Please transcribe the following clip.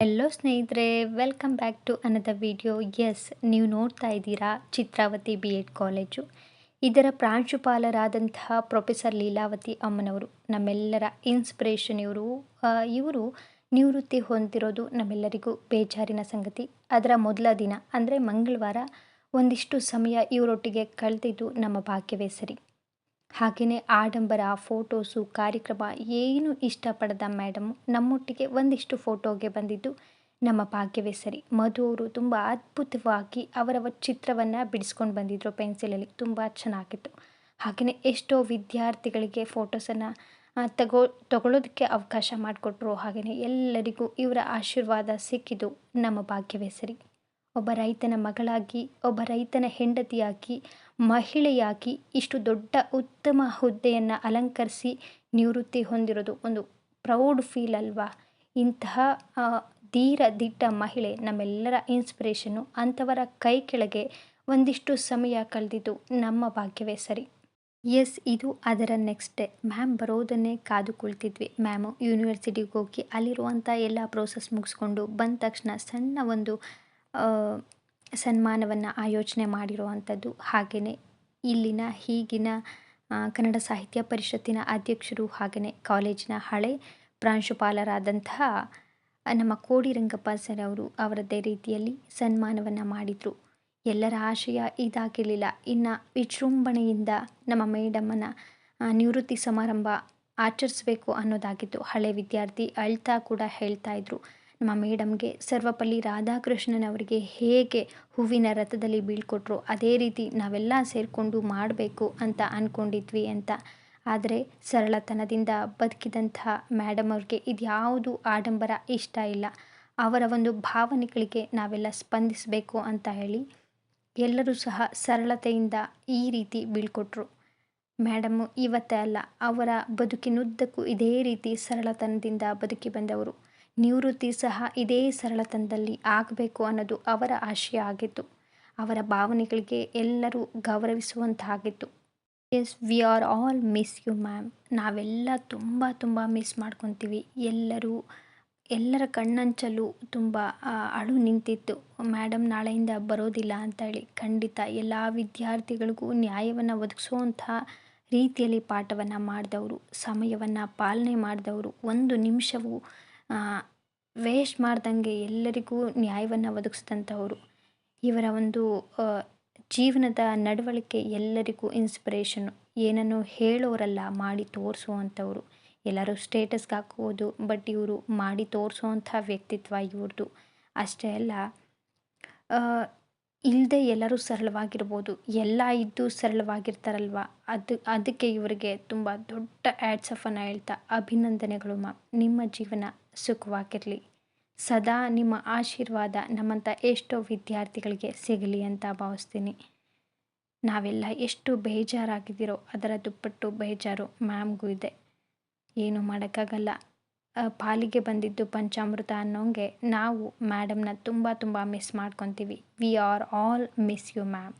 Hello ಸ್ನೇಹಿತರೆ welcome back to ಅನದ video S ನೀವು ನೋಡ್ತಾ ಇದ್ದೀರಾ ಚಿತ್ರಾವತಿ ಬಿ ಎಡ್ ಕಾಲೇಜು ಇದರ ಪ್ರಾಂಶುಪಾಲರಾದಂತಹ ಪ್ರೊಫೆಸರ್ ಲೀಲಾವತಿ ಅಮ್ಮನವರು, ನಮ್ಮೆಲ್ಲರ ಇನ್ಸ್ಪಿರೇಷನ್ ಇವರು. ಇವರು ನಿವೃತ್ತಿ ಹೊಂದಿರೋದು ನಮ್ಮೆಲ್ಲರಿಗೂ ಬೇಜಾರಿನ ಸಂಗತಿ. ಅದರ ಮೊದಲ ದಿನ, ಅಂದರೆ ಮಂಗಳವಾರ, ಒಂದಿಷ್ಟು ಸಮಯ ಇವರೊಟ್ಟಿಗೆ ಕಳೆದಿದ್ದು ನಮ್ಮ ಭಾಗ್ಯವೇ ಸರಿ. ಹಾಗೆಯೇ ಆಡಂಬರ, ಫೋಟೋಸು, ಕಾರ್ಯಕ್ರಮ ಏನು ಇಷ್ಟಪಡದ ಮೇಡಮ್, ನಮ್ಮೊಟ್ಟಿಗೆ ಒಂದಿಷ್ಟು ಫೋಟೋಗೆ ಬಂದಿದ್ದು ನಮ್ಮ ಭಾಗ್ಯವೇ ಸರಿ. ಮಧು ಅವರು ತುಂಬ ಅದ್ಭುತವಾಗಿ ಅವರವ ಚಿತ್ರವನ್ನು ಬಿಡಿಸ್ಕೊಂಡು ಬಂದಿದ್ದರು ಪೆನ್ಸಿಲಲ್ಲಿ. ತುಂಬ ಚೆನ್ನಾಗಿತ್ತು. ಹಾಗೆಯೇ ಎಷ್ಟೋ ವಿದ್ಯಾರ್ಥಿಗಳಿಗೆ ಫೋಟೋಸನ್ನು ತಗೋ, ತಗೊಳ್ಳೋದಕ್ಕೆ ಅವಕಾಶ ಮಾಡಿಕೊಟ್ರು. ಹಾಗೆಯೇ ಎಲ್ಲರಿಗೂ ಇವರ ಆಶೀರ್ವಾದ ಸಿಕ್ಕಿದ್ದು ನಮ್ಮ ಭಾಗ್ಯವೇ ಸರಿ. ಒಬ್ಬ ರೈತನ ಮಗಳಾಗಿ, ಒಬ್ಬ ರೈತನ ಹೆಂಡತಿಯಾಗಿ, ಮಹಿಳೆಯಾಗಿ ಇಷ್ಟು ದೊಡ್ಡ ಉತ್ತಮ ಹುದ್ದೆಯನ್ನು ಅಲಂಕರಿಸಿ ನಿವೃತ್ತಿ ಹೊಂದಿರೋದು ಒಂದು ಪ್ರೌಡ್ ಫೀಲ್ ಅಲ್ವಾ? ಇಂತಹ ಧೀರ, ದಿಟ್ಟ ಮಹಿಳೆ ನಮ್ಮೆಲ್ಲರ ಇನ್ಸ್ಪಿರೇಷನ್ನು ಅಂಥವರ ಕೈ ಕೆಳಗೆ ಒಂದಿಷ್ಟು ಸಮಯ ಕಳೆದಿದ್ದು ನಮ್ಮ ಭಾಗ್ಯವೇ ಸರಿ. ಎಸ್, ಇದು ಅದರ ನೆಕ್ಸ್ಟ್ ಡೇ. ಮ್ಯಾಮ್ ಬರೋದನ್ನೇ ಕಾದು ಕುಳಿತಿದ್ವಿ ಮ್ಯಾಮು ಯೂನಿವರ್ಸಿಟಿಗೆ ಹೋಗಿ ಅಲ್ಲಿರುವಂಥ ಎಲ್ಲ ಪ್ರೋಸೆಸ್ ಮುಗಿಸ್ಕೊಂಡು ಬಂದ ತಕ್ಷಣ ಸಣ್ಣ ಒಂದು ಸನ್ಮಾನವನ್ನು ಆಯೋಜನೆ ಮಾಡಿರುವಂಥದ್ದು ಹಾಗೆಯೇ ಇಲ್ಲಿನ ಈಗಿನ ಕನ್ನಡ ಸಾಹಿತ್ಯ ಪರಿಷತ್ತಿನ ಅಧ್ಯಕ್ಷರು ಹಾಗೆಯೇ ಕಾಲೇಜಿನ ಹಳೆ ಪ್ರಾಂಶುಪಾಲರಾದಂತಹ ನಮ್ಮ ಕೋಡಿ ರಂಗಪ್ಪ ಸರ್ ಅವರು ಅವರದ್ದೇ ರೀತಿಯಲ್ಲಿ ಸನ್ಮಾನವನ್ನು ಮಾಡಿದರು. ಎಲ್ಲರ ಆಶಯ ಇದಾಗಿರಲಿಲ್ಲ. ಇನ್ನು ವಿಜೃಂಭಣೆಯಿಂದ ನಮ್ಮ ಮೇಡಮ್ಮನ ನಿವೃತ್ತಿ ಸಮಾರಂಭ ಆಚರಿಸಬೇಕು ಅನ್ನೋದಾಗಿತ್ತು. ಹಳೆ ವಿದ್ಯಾರ್ಥಿ ಅಳ್ತಾ ಕೂಡ ಹೇಳ್ತಾ ಇದ್ರು. ನಮ್ಮ ಮೇಡಮ್ಗೆ, ಸರ್ವಪಲ್ಲಿ ರಾಧಾಕೃಷ್ಣನವರಿಗೆ ಹೇಗೆ ಹೂವಿನ ರಥದಲ್ಲಿ ಬೀಳ್ಕೊಟ್ರು, ಅದೇ ರೀತಿ ನಾವೆಲ್ಲ ಸೇರಿಕೊಂಡು ಮಾಡಬೇಕು ಅಂತ ಅಂದ್ಕೊಂಡಿದ್ವಿ ಅಂತ. ಆದರೆ ಸರಳತನದಿಂದ ಬದುಕಿದಂತಹ ಮೇಡಮ್ ಅವ್ರಿಗೆ ಇದ್ಯಾವುದು ಆಡಂಬರ ಇಷ್ಟ ಇಲ್ಲ. ಅವರ ಒಂದು ಭಾವನೆಗಳಿಗೆ ನಾವೆಲ್ಲ ಸ್ಪಂದಿಸಬೇಕು ಅಂತ ಹೇಳಿ ಎಲ್ಲರೂ ಸಹ ಸರಳತೆಯಿಂದ ಈ ರೀತಿ ಬೀಳ್ಕೊಟ್ರು. ಮೇಡಮ್ಮು ಇವತ್ತೇ ಅಲ್ಲ, ಅವರ ಬದುಕಿನುದ್ದಕ್ಕೂ ಇದೇ ರೀತಿ ಸರಳತನದಿಂದ ಬದುಕಿ ಬಂದವರು. ನಿವೃತ್ತಿ ಸಹ ಇದೇ ಸರಳತನದಲ್ಲಿ ಆಗಬೇಕು ಅನ್ನೋದು ಅವರ ಆಶಯ ಆಗಿತ್ತು. ಅವರ ಭಾವನೆಗಳಿಗೆ ಎಲ್ಲರೂ ಗೌರವಿಸುವಂತಾಗಿತ್ತು. Yes we are all miss you ma'am ನಾವೆಲ್ಲ ತುಂಬ ತುಂಬ ಮಿಸ್ ಮಾಡ್ಕೊತೀವಿ. ಎಲ್ಲರೂ, ಎಲ್ಲರ ಕಣ್ಣಂಚಲು ತುಂಬ ಅಳು ನಿಂತಿತ್ತು. ಮೇಡಮ್ ನಾಳೆಯಿಂದ ಬರೋದಿಲ್ಲ ಅಂತ ಹೇಳಿ. ಖಂಡಿತ ಎಲ್ಲ ವಿದ್ಯಾರ್ಥಿಗಳಿಗೂ ನ್ಯಾಯವನ್ನು ಒದಗಿಸುವಂತಹ ರೀತಿಯಲ್ಲಿ ಪಾಠವನ್ನು ಮಾಡಿದವರು, ಸಮಯವನ್ನು ಪಾಲನೆ ಮಾಡಿದವರು, ಒಂದು ನಿಮಿಷವೂ ವೇಸ್ಟ್ ಮಾಡ್ದಂಗೆ ಎಲ್ಲರಿಗೂ ನ್ಯಾಯವನ್ನು ಒದಗಿಸಿದಂಥವರು. ಇವರ ಒಂದು ಜೀವನದ ನಡವಳಿಕೆ ಎಲ್ಲರಿಗೂ ಇನ್ಸ್ಪಿರೇಷನ್ನು ಏನನ್ನು ಹೇಳೋರಲ್ಲ, ಮಾಡಿ ತೋರಿಸುವಂಥವ್ರು. ಎಲ್ಲರೂ ಸ್ಟೇಟಸ್ಗೆ ಹಾಕ್ಬೋದು ಬಟ್ ಇವರು ಮಾಡಿ ತೋರಿಸುವಂಥ ವ್ಯಕ್ತಿತ್ವ ಇವ್ರದ್ದು ಅಷ್ಟೇ ಅಲ್ಲ ಇಲ್ಲದೆ ಎಲ್ಲರೂ ಸರಳವಾಗಿರ್ಬೋದು. ಎಲ್ಲ ಇದ್ದು ಸರಳವಾಗಿರ್ತಾರಲ್ವ? ಅದು, ಅದಕ್ಕೆ ಇವರಿಗೆ ತುಂಬ ದೊಡ್ಡ ಆ್ಯಡ್ಸಫನ್ನು ಹೇಳ್ತಾ ಅಭಿನಂದನೆಗಳು ಮ, ನಿಮ್ಮ ಜೀವನ. ಸುಖವಾಗಿರಲಿ ಸದಾ ನಿಮ್ಮ ಆಶೀರ್ವಾದ ನಮ್ಮಂಥ ಎಷ್ಟೋ ವಿದ್ಯಾರ್ಥಿಗಳಿಗೆ ಸಿಗಲಿ ಅಂತ ಭಾವಿಸ್ತೀನಿ. ನಾವೆಲ್ಲ ಎಷ್ಟು ಬೇಜಾರಾಗಿದ್ದೀರೋ ಅದರ ದುಪ್ಪಟ್ಟು ಬೇಜಾರು ಮ್ಯಾಮ್ಗೂ ಇದೆ. ಏನು ಮಾಡೋಕ್ಕಾಗಲ್ಲ. ಪಾಲಿಗೆ ಬಂದಿದ್ದು ಪಂಚಾಮೃತ ಅನ್ನೋಂಗೆ ನಾವು, ಮ್ಯಾಡಮ್ನ ತುಂಬ ತುಂಬ ಮಿಸ್ ಮಾಡ್ಕೊತೀವಿ. We are all miss you, ma'am.